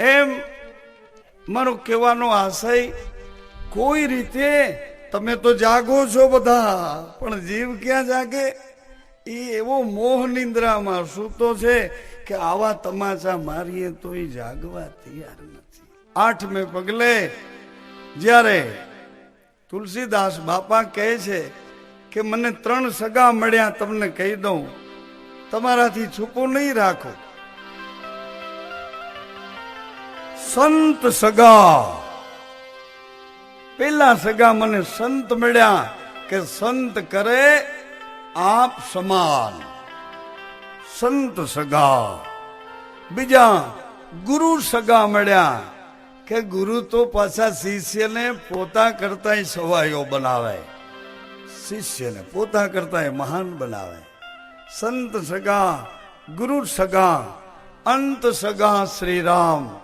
એમ મારો કહેવાનો આશય, કોઈ રીતે તમે તો જાગો છો બધા, પણ જીવ ક્યાં જાગે? એ એવો મોહ નિંદ્રામાં સૂતો છે કે આવા તમાચા મારીએ તો એ જાગવા તૈયાર નથી. આઠમે પગલે જ્યારે તુલસીદાસ બાપા કહે છે કે, મને ત્રણ સગા મળ્યા, તમને કહી દઉં. તમારાથી છૂપું નહીં રાખો. સંત સગા. પેલા સગા મને સંત મળ્યા કે સંત કરે આપ સમાન. સંત સગા. બીજા ગુરુ સગા મળ્યા કે ગુરુ તો પાછા શિષ્યને પોતા કરતા સવાયો બનાવે. શિષ્યને પોતા કરતા મહાન બનાવે. સંત સગા, ગુરુ સગા, અંત સગા શ્રી રામ.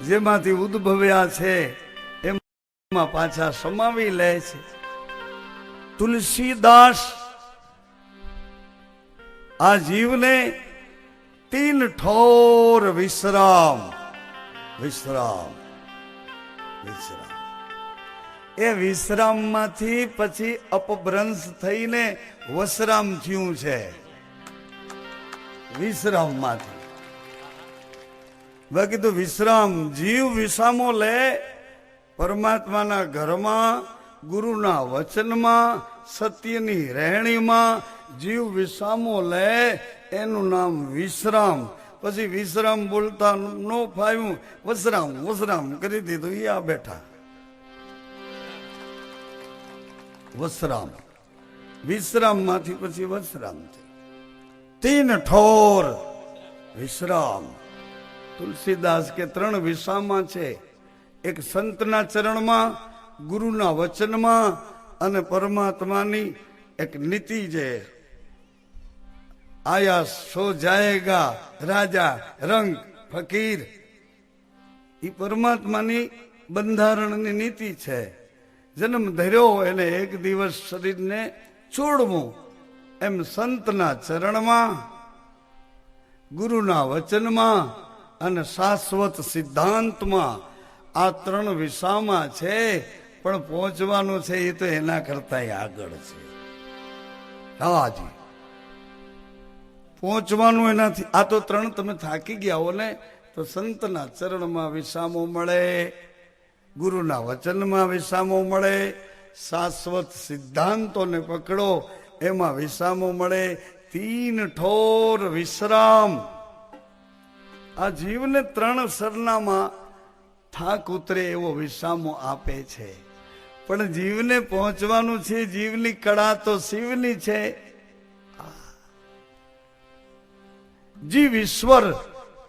જેમાંથી ઉદ્ભવ્યા છે, એમાં પાછા સમાવી લે છે. તુલસીદાસ આ જીવને તીન ઠોર વિશ્રામ વિશ્રામ વિશ્રામ. એ વિશ્રામમાંથી પછી અપભ્રંશ થઈને વસરામ થયું છે. વિશ્રામમાંથી. બાકી તો વિશ્રામ, જીવ વિસામો લે. પરમાત્માના ઘરમાં, ગુરુના વચનમાં, સત્યની રહેણીમાં જીવ વિસામો લે, એનું નામ વિશ્રામ. પછી વિશ્રામ બોલતા ન ફાવ્યું, વસરામ વસરામ, કરી દીધું એ આ બેઠા. વસરામ. વિશ્રામમાંથી પછી વસરામ તીન ઠોર. વિશ્રામ. તુલસીદાસ કે ત્રણ વિસામાં છે. એક સંતના ચરણમાં, ગુરુના વચનમાં અને પરમાત્માની એક નીતિ છે. આયા સો જાયેગા, રાજા, રંગ, ફકીર. એ પરમાત્માની બંધારણની નીતિ છે. જન્મ ધર્યો એને એક દિવસ શરીરને છોડવું. એમ સંતના ચરણમાં, ગુરુના વચનમાં અને શાશ્વત સિદ્ધાંતમાં આ ત્રણ વિસામાં છે, પણ પહોંચવાનું છે એ તો એના કરતા આગળ છે. હાજી પહોંચવાનું એનાથી, આ તો ત્રણ તમે થાકી ગયા હો ને, તો સંતના ચરણમાં વિસામો મળે, ગુરુના વચનમાં વિસામો મળે, શાશ્વત સિદ્ધાંતોને પકડો, એમાં વિસામો મળે, તીન ઠોર વિશ્રામ. આ જીવને ત્રણ સરનામાં થાક ઉતરે એવો વિસામો આપે છે. પણ જીવને પહોંચવાનું છે, જીવની કળા તો શિવની છે. જીવ ઈશ્વર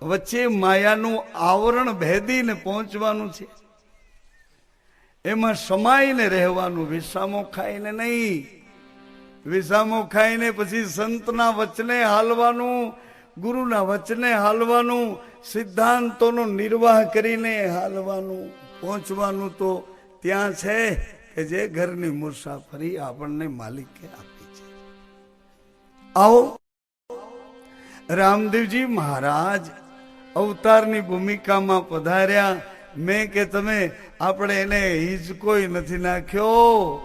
વચ્ચે માયાનું આવરણ ભેદીને પહોંચવાનું છે. એમાં સમાઈને રહેવાનું, વિસામો ખાઈને નહીં. વિસામો ખાઈને પછી સંતના વચને હાલવાનું ગુરુના વચને હાલવાનું, સિદ્ધાંતોનો નિર્વાહ કરીને હાલવાનું, પહોંચવાનું તો ત્યાં છે કે જે ઘરની મુસાફરી આપણને માલિકે આપી છે. આવો, રામદેવજી મહારાજ અવતારની ભૂમિકામાં પધાર્યા. મેં કે તમે, આપણે એને હિંચકોય નથી નાખ્યો.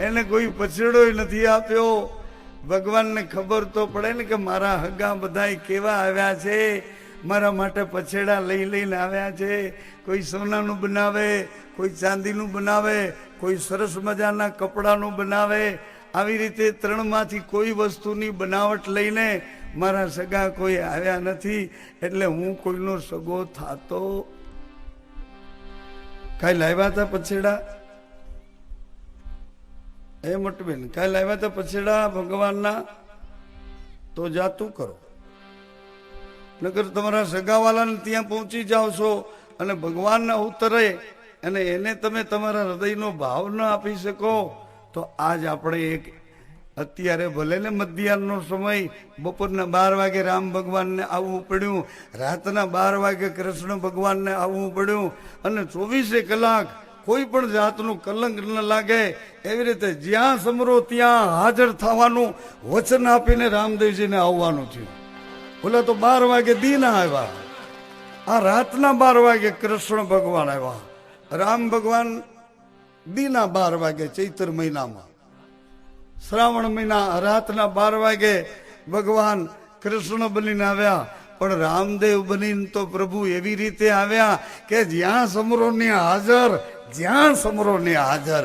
એને કોઈ પછેડો નથી આપ્યો. ભગવાનને ખબર તો પડે ને કે મારા હગા બધા કેવા આવ્યા છે? મારા માટે પછેડા લઈ લઈને આવ્યા છે. કોઈ સોનાનું બનાવે, કોઈ ચાંદીનું બનાવે, કોઈ સરસ મજાના કપડાનું બનાવે. આવી રીતે ત્રણમાંથી કોઈ વસ્તુની બનાવટ લઈને મારા સગા કોઈ આવ્યા નથી. એટલે હું કોઈનો સગો થાતો. કાંઈ લાવ્યા હતા પછેડા? એ મટબેન, કાલે આવ્યા હતા પછેડા ભગવાનના, તો જાતું કરો. નગર તમારા સગાવાલાને ત્યાં પહોંચી જાઓ છો અને ભગવાનના ઉતરે અને એને તમે તમારા હૃદયનો ભાવ ન આપી શકો, તો આજ આપણે એક અત્યારે ભલે ને મધ્યાહનનો સમય, બપોરના બાર વાગે રામ ભગવાનને આવવું પડ્યું, રાતના બાર વાગે કૃષ્ણ ભગવાનને આવવું પડ્યું, અને ચોવીસે કલાક કોઈ પણ જાતનું કલંક ન લાગે. એવી રીતે જ્યાં સમરો ત્યાં હાજર થવાનું વચન આપીને રામદેવજીને આવવાનું થયું. ઓલા તો બાર વાગે દીના આવ્યા. આ રાતના બાર વાગે કૃષ્ણ ભગવાન આવ્યા. રામ ભગવાન દીના બાર વાગે, ચૈત્ર મહિનામાં. શ્રાવણ મહિના રાતના બાર વાગે ભગવાન કૃષ્ણ બનીને આવ્યા. પણ રામદેવ બનીને તો પ્રભુ એવી રીતે આવ્યા કે જ્યાં સમરો ને હાજર, જ્યાં સમરો ને હાજર.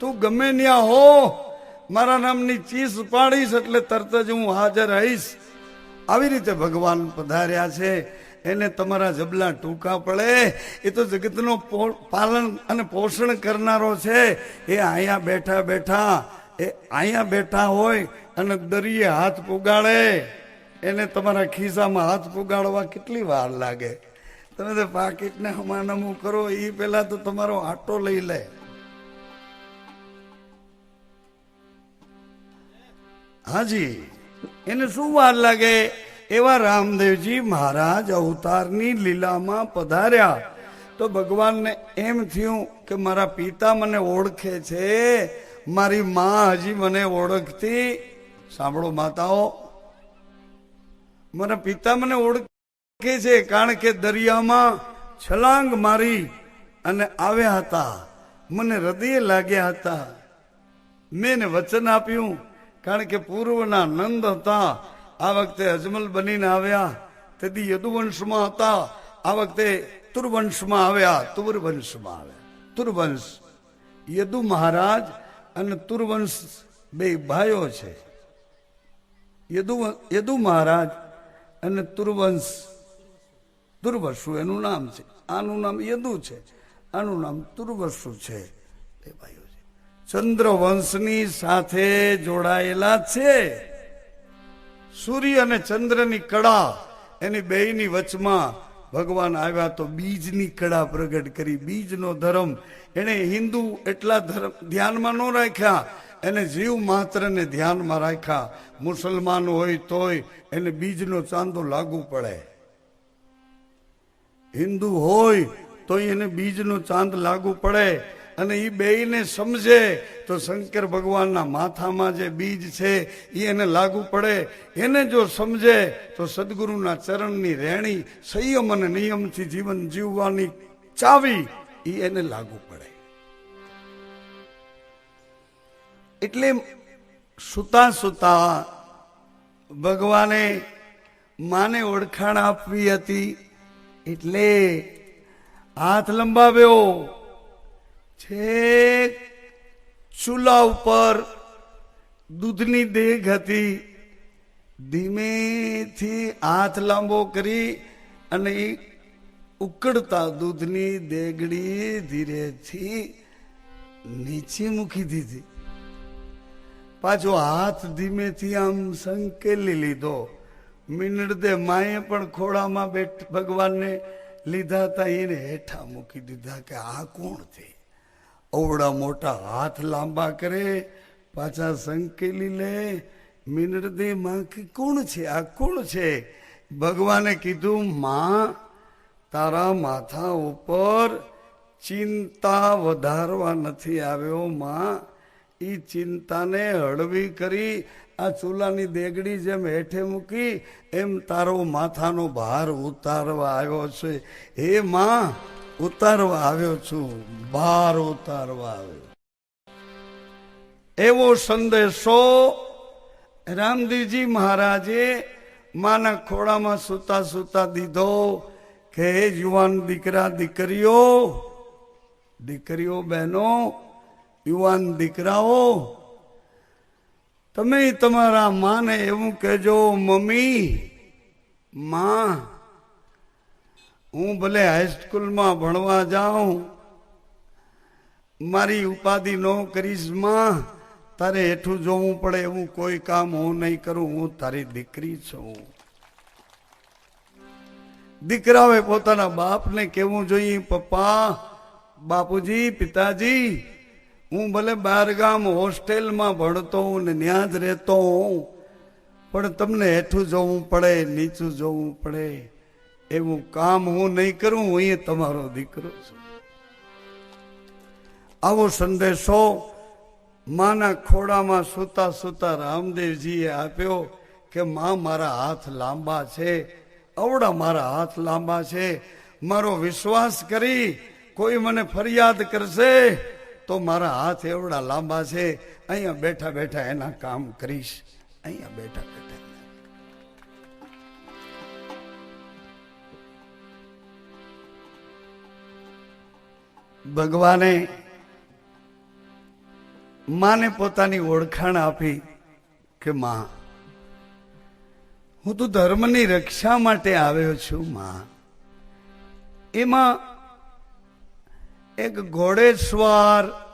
તું ગમે ત્યાં હો, મારા નામની ચીસ પાડીશ એટલે તરત જ હું હાજર આવીશ. આવી રીતે ભગવાન પધાર્યા છે. એને તમારા જબલા ટૂંકા પડે. એ તો જગતનો પાલન અને પોષણ કરનારો છે. એ અહીંયા બેઠા બેઠા એ અહીંયા બેઠા હોય અને દરિયે હાથ પુગાડે. એને તમારા ખિસ્સામાં હાથ પુગાડવા કેટલી વાર લાગે? તમે તો પાકીટને હમાનમું કરો એ પહેલા તો તમારો આટો લઈ લે. હાજી, એને શું વાર લાગે? એવા રામદેવજી મહારાજ અવતારની લીલામાં પધાર્યા. તો ભગવાનને એમ થયું કે મારા પિતા મને ઓળખે છે. મારી માં હજી મને ઓળખતી, સાંભળો માતાઓ મારા પિતા મને ઓળખે છે કારણ કે દરિયામાં છલાંગ મારી અને આવ્યા હતા. મને હૃદય લાગ્યા હતા. મેં વચન આપ્યું કારણ કે પૂર્વના નંદ હતા. આ વખતે અજમલ બનીને આવ્યા. તેથી યદુવંશમાં હતા. આ વખતે તુર્વંશમાં આવ્યા. તુર્વંશમાં આવ્યા. તુર્વંશ. યદુ મહારાજ અને તુર્વંશ બે ભાઈઓ છે. યદુ યદુ મહારાજ અને તુર્વંશ તુર્વસુ એનું નામ છે. આનું નામ યદુ છે. આનું નામ તુર્વસુ છે. બે ભાઈઓ છે. ચંદ્રવંશની સાથે જોડાયેલા છે. સૂર્ય અને ચંદ્રની કળા એની બેયની વચમાં ભગવાન આવ્યા તો બીજની કળા પ્રગટ કરી. બીજનો ધર્મ. એને હિન્દુ એટલા ધર્મ ધ્યાનમાં ન રાખ્યા. એને જીવ માત્રને ધ્યાનમાં રાખ્યા. મુસલમાન હોય તોય એને બીજનો ચાંદો લાગુ પડે. હિન્દુ હોય તો એને બીજનો ચાંદ લાગુ પડે. અને એ બેયને સમજે તો શંકર ભગવાનના માથામાં જે બીજ છે એ એને લાગુ પડે. એને જો સમજે તો સદગુરુના ચરણની રેણી સંયમ અને નિયમથી જીવન જીવવાની ચાવી એ એને લાગુ પડે. એટલે સુતા સુતા ભગવાને માને ઓળખાણ આપવી હતી. એટલે હાથ લંબાવ્યો. છેક ચૂલા ઉપર દૂધની દેગ હતી. ધીમેથી હાથ લાંબો કરી અને ઉકળતા દૂધની દેગડી ધીરેથી નીચે મૂકી દીધી. પાછો હાથ ધીમેથી આમ સંકેલી લીધો. મિનડદે માએ પણ ખોળામાં બેઠ ભગવાનને લીધા હતા એને હેઠા મૂકી દીધા કે આ કોણ છે? અવડા મોટા હાથ લાંબા કરે, પાછા સંકેલી લે, મિનરદે માં કે કોણ છે? આ કોણ છે? ભગવાને કીધું, માં, તારા માથા ઉપર ચિંતા વધારવા નથી આવ્યો, માં. એ ચિંતાને હળવી કરી, આ ચૂલાની દેગડી જેમ હેઠે મૂકી, એમ તારો માથાનો ભાર ઉતારવા આવ્યો છે. હે માં ઉતારવા આવ્યો છું બહાર ઉતારવા આવ્યો એવો સંદેશો રામદેવજી મહારાજે માના ખોળામાં સુતા સુતા દીધો કે યુવાન દીકરા, દીકરીઓ દીકરીઓ બહેનો, યુવાન દીકરાઓ, તમે તમારા માને એવું કહેજો, મમ્મી, માં હું ભલે હાઈસ્કૂલમાં ભણવા જાઉં, મારી ઉપાધિ ન કરીશમાં, તારે હેઠું જોવું પડે એવું કોઈ કામ હું નહીં કરું, હું તારી દીકરી છું. દીકરાઓએ પોતાના બાપને કેવું જોઈએ, પપ્પા, બાપુજી, પિતાજી, હું ભલે બાર ગામ હોસ્ટેલમાં ભણતો હું ને ત્યાં જ રહેતો હું, પણ તમને હેઠું જોવું પડે, નીચું જોવું પડે. એવું કામ હું નહીં કરું, હું તમારો દીકરો છું. આવો સંદેશો માના ખોડામાં સૂતા સૂતા રામદેવજીએ આપ્યો કે, માં, મારા હાથ લાંબા છે અવડા મારા હાથ લાંબા છે. મારો વિશ્વાસ કરી, કોઈ મને ફરિયાદ કરશે તો મારા હાથ એવડા લાંબા છે. અહીંયા બેઠા બેઠા એના કામ કરીશ. અહીંયા બેઠા બેઠા. ભગવાને માને પોતાની ઓળખાણ આપી કે માં, હું તો ધર્મની રક્ષા માટે આવ્યો છું, માં. એમાં એક ઘોડેશ્વર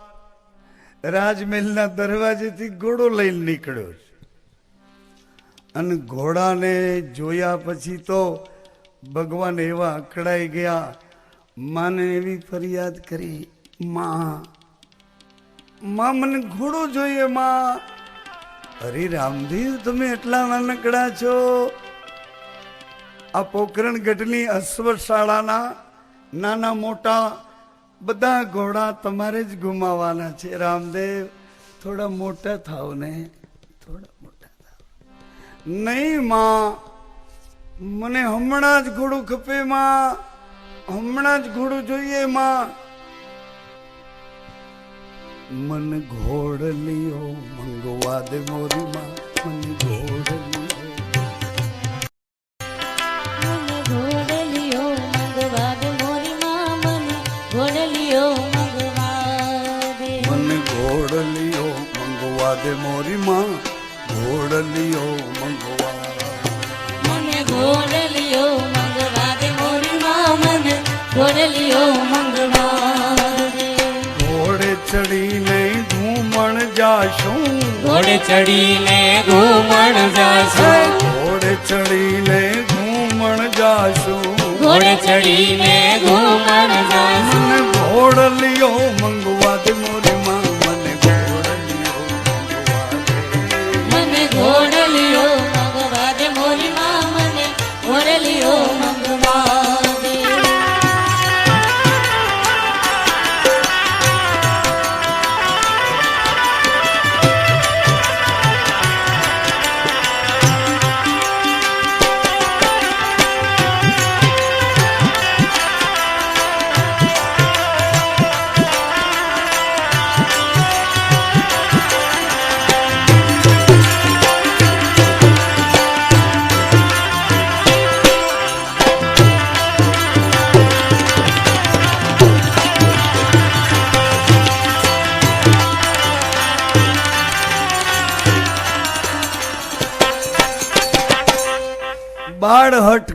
રાજમહેલના દરવાજેથી ઘોડો લઈને નીકળ્યો છે. અને ઘોડાને જોયા પછી તો ભગવાન એવા અકળાઈ ગયા માને એવી ફરિયાદ કરી, માં માં મને ઘોડો જોઈએ, માં. અરે રામદેવ, તમે એટલા નાનકડા છો. આ પોકરણ ગઢની અશ્વશાળાના નાના મોટા બધા ઘોડા તમારે જ ગુમાવાના છે. રામદેવ, થોડા મોટા થાવ ને, થોડા મોટા થાવ નહીં, માં, મને હમણાં જ ઘોડું ખપે, માં. હમણાં જ ઘોડું જોઈએ માં. મન મને ઘોડલીઓ મંગવા દે મોરી માં. મને દે મોરી માં. ઘોડલીઓ ઘોડલીઓ મંગવા દે ઘોડે ચડીને ઘૂમણ જાશું. ઘોડે ચડીને ઘૂમણ જાશું. ઘોડે ચડીને ઘૂમણ જાશું. ઘોડે ચડીને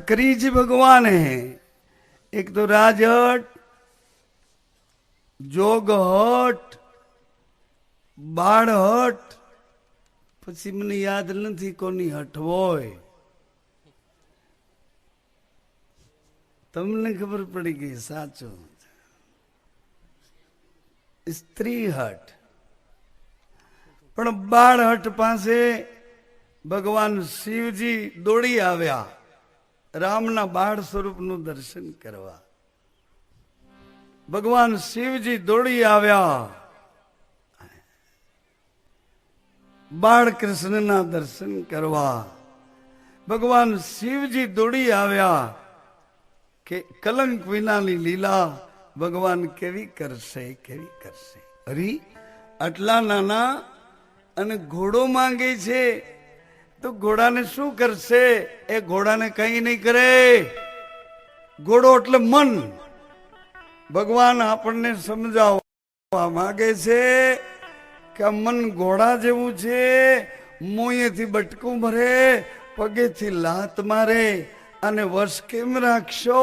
બાળ કરી જ ભગવાને. એક તો રાજહટ, જોગહટ, બાળહટ, પછી મને યાદ નથી કોની હઠ હોય. તમને ખબર પડી ગઈ, સાચું. સ્ત્રી હટ. પણ બાળહટ પાસે ભગવાન શિવજી દોડી આવ્યા. રામના બાળ સ્વરૂપનું દર્શન કરવા. ભગવાન શિવજી દોડી આવ્યા. બાળ કૃષ્ણના દર્શન કરવા. ભગવાન શિવજી દોડી આવ્યા કે કલંક વિનાની લીલા ભગવાન કેવી કરશે કેવી કરશે? હરી, આટલા નાના અને ઘોડો માંગે છે. તો ઘોડાને શું કરશે? એ ઘોડાને કઈ નહીં કરે. ઘોડો એટલે મન. ભગવાન આપણને સમજાવવા માંગે છે કે મન ઘોડા જેવું છે. મોંએથી બટકું ભરે, પગેથી લાત મારે. અને વશ કેમ રાખશો?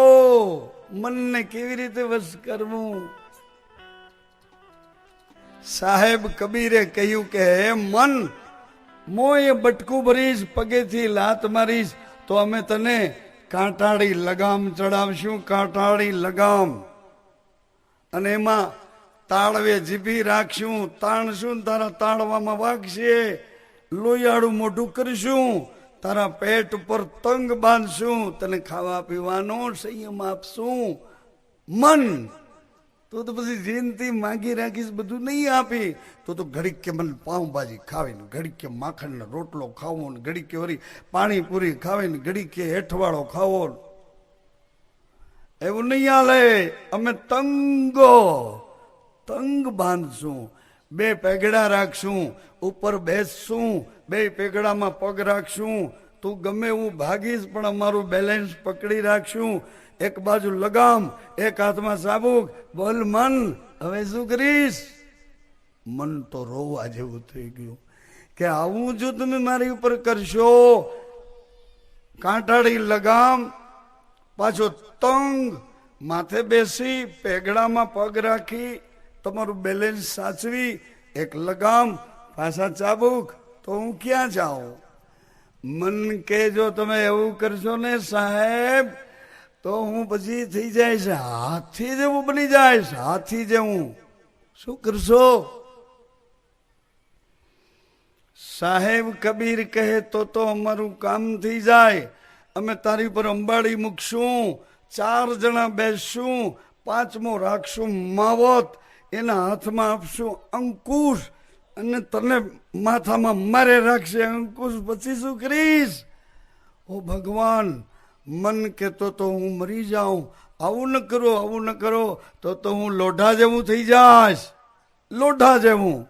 મનને કેવી રીતે વશ કરવું? સાહેબ કબીરે કહ્યું કે, હે મન મોએ બટકું ભરીશ, પગેથી લાત મારીશ, તો અમે તને કાંટાળી લગામ ચડાવશું, કાંટાળી લગામ. અને એમાં તાળવે જીભી રાખશું, તાણશું તારા તાળવામાં વાગશે. લોયાળું મોઢું કરીશું, તારા પેટ ઉપર તંગ બાંધશું, તને ખાવા પીવાનો સંયમ આપશું. મન તો તો પછી જેનથી માગી રાખીશ, બધું નહીં આપી. તો તો ઘડીક કે મને પાઉંભાજી ખાવીને, ઘડીક કે માખણનો રોટલો ખાવો ને ઘડીક કે વળી પાણીપુરી ખાવીને, ઘડીક કે હેઠવાળો ખાવો એવું નહીં હાલે. અમે તંગો, તંગ બાંધશું. બે પેગડા રાખશું, ઉપર બેસશું, બે પેગડામાં પગ રાખશું. તું ગમે એવું ભાગીશ, પણ અમારું બેલેન્સ પકડી રાખશું. એક બાજુ લગામ, એક હાથમાં સાબુક. બોલ, મન, હવે શું કરીશ? મન તો રોવા જેવું થઈ ગયું કે આવું જો તમે મારી ઉપર કરશો. કાંટાળી લગામ, પાછો તંગ. માથે બેસી, પેગડામાં પગ રાખી, તમારું બેલેન્સ સાચવી, એક લગામ, પાછા ચાબુક. તો હું ક્યાં જાઉં? મન કે જો તમે એવું કરશો ને સાહેબ તો હું પછી થઈ જાય છે. હાથી જેવું બની જઈશ હાથી જેવું શું કરશો? સાહેબ કબીર કહે તો તો અમારું કામ થઈ જાય. અમે તારી પર અંબાડી મૂકશું. ચાર જણા બેસશું. પાંચમો રાખશું માવત. એના હાથમાં આપશું અંકુશ. અને તને માથામાં મારે રાખશે અંકુશ. પછી શું કરીશ? ઓ ભગવાન મન કહેતો તો હું મરી જાઉં. આવું ન કરો, આવું ન કરો, તો તો હું લોઢા જેવું થઈ જાશ. લોઢા જેવું.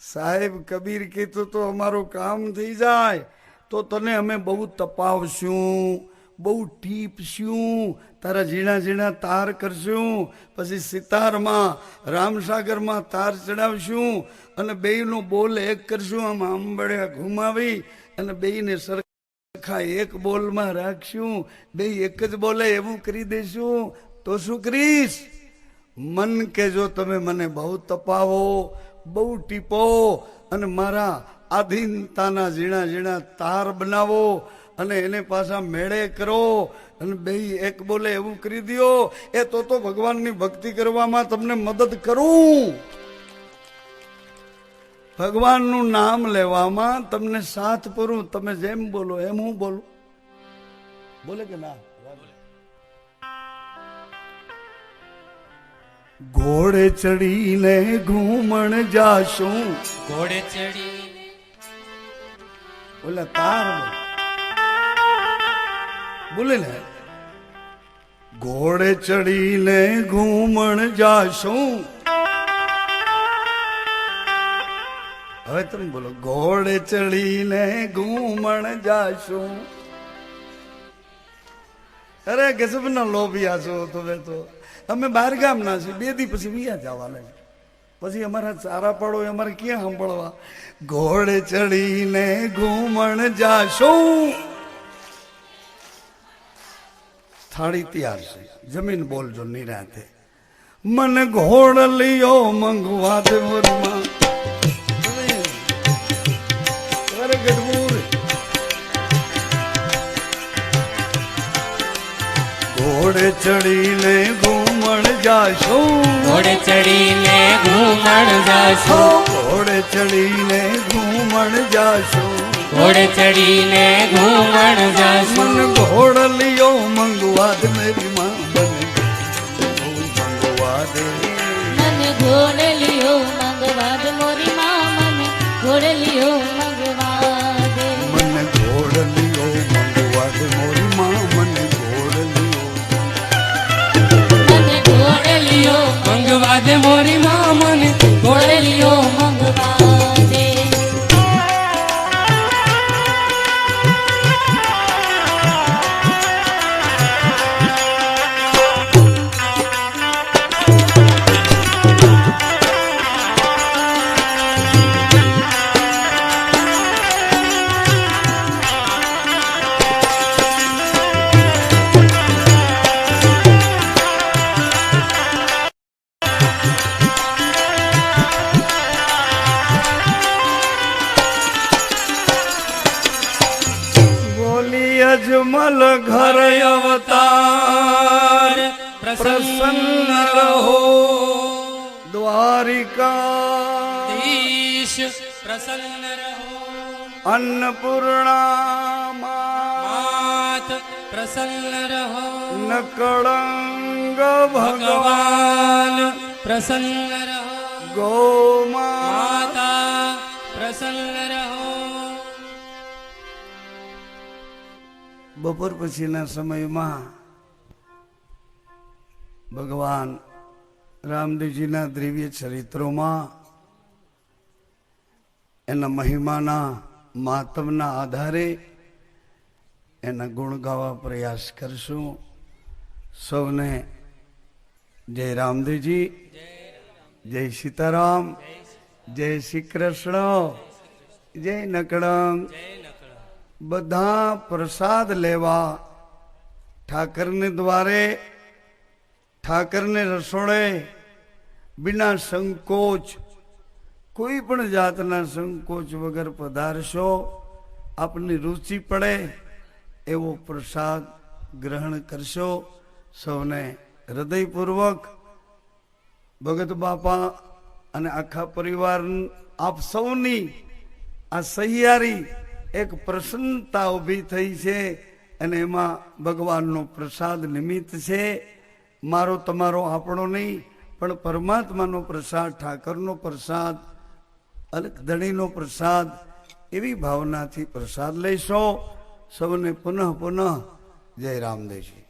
સાહેબ કબીર કહેતો તો અમારું કામ થઈ જાય. તો તને અમે બહુ તપાવશું, બહુ ટીપશું, તારા ઝીણા ઝીણા તાર કરશું, પછી સિતારમાં, રામસાગરમાં તાર ચડાવશું, અને બેયનો બોલ એક કરશું, આમ આંબળ્યા ઘુમાવી, અને બેયને સરખા એક બોલમાં રાખશું, બે એક જ બોલે એવું કરી દઈશું. તો શું કરીશ? મન કે જો તમે મને બહુ તપાવો, બહુ ટીપો અને મારા આધીનતાના ઝીણા ઝીણા તાર બનાવો અને એને પાછા મેળે કરો અને બે એક બોલે એવું કરી દ્યો, એ તો તો ભગવાનની ભક્તિ કરવામાં તમને મદદ કરું. ભગવાનનું નામ લેવામાં તમને સાથ પૂરું તમે જેમ બોલો એમ હું બોલું. બોલે કે ના? ઘોડે ચડીને ઘૂમણ જાશું. ઘોડે ચડી બોલે તાર બોલે ને. ઘોડે ચડીને ઘૂમણ જાશું. હવે તમે બોલો ઘોડે ચડીને ઘૂમણ જાશું? અરે ગજબના લોભિયા છો તમે તો. અમે બહાર ગામના છીએ, બે દી પછી વિયા જવાના. પછી અમારા ચારા પાડો અમારે ક્યાં સાંભળવા? ઘોડે ચડીને ઘૂમણ જાશું? થાળી તૈયાર છે. જમીન બોલજો નિરાતે. મને ઘોડ લિયો મંગવા દે ઘોડે ચડીને ઘૂમણ જાશો. ઘોડે ચડીને ઘૂમણ જાશો. ઘોડે ચડીને ઘૂમણ જાશો. ઘોડે ચડીને ઘૂમણ જાશો. મન ઘોડ લિયો મંગવા દે મેરી માં બને. મંગવા દે મને ઘોડલિયો મંગવા મંગવા પ્રસન્ન રહો અન્નપૂર્ણા માત પ્રસન્ન રહો નકળંગ ભગવાન પ્રસન્ન રહો ગો માતા પ્રસન્ન રહો બપોર પછીના સમયમાં ભગવાન રામદેવજીના દ્રવ્ય ચરિત્રોમાં એના મહિમાના માતમના આધારે એના ગુણ ગાવા પ્રયાસ કરશું. સૌને જય રામદેવજી. જય સીતારામ. જય શ્રી કૃષ્ણ. જય નકડમ બધા પ્રસાદ લેવા ઠાકરને દ્વારે, ઠાકરને રસોડે, બિના સંકોચ કોઈ પણ જાતના સંકોચ વગર પધારશો, આપની રુચિ પડે એવો પ્રસાદ ગ્રહણ કરશો. સૌને હૃદયપૂર્વક ભગત બાપા અને આખા પરિવાર આપ સૌની આ સહિયારી એક પ્રસન્નતા ઊભી થઈ છે અને એમાં ભગવાનનો પ્રસાદ નિમિત્ત છે. મારો તમારો આપણો નહીં, પણ પરમાત્માનો પ્રસાદ, ઠાકરનો પ્રસાદ અલગ ધણીનો પ્રસાદ એવી ભાવનાથી પ્રસાદ લઈશો સૌને પુનઃ પુનઃ જય રામદેવજી.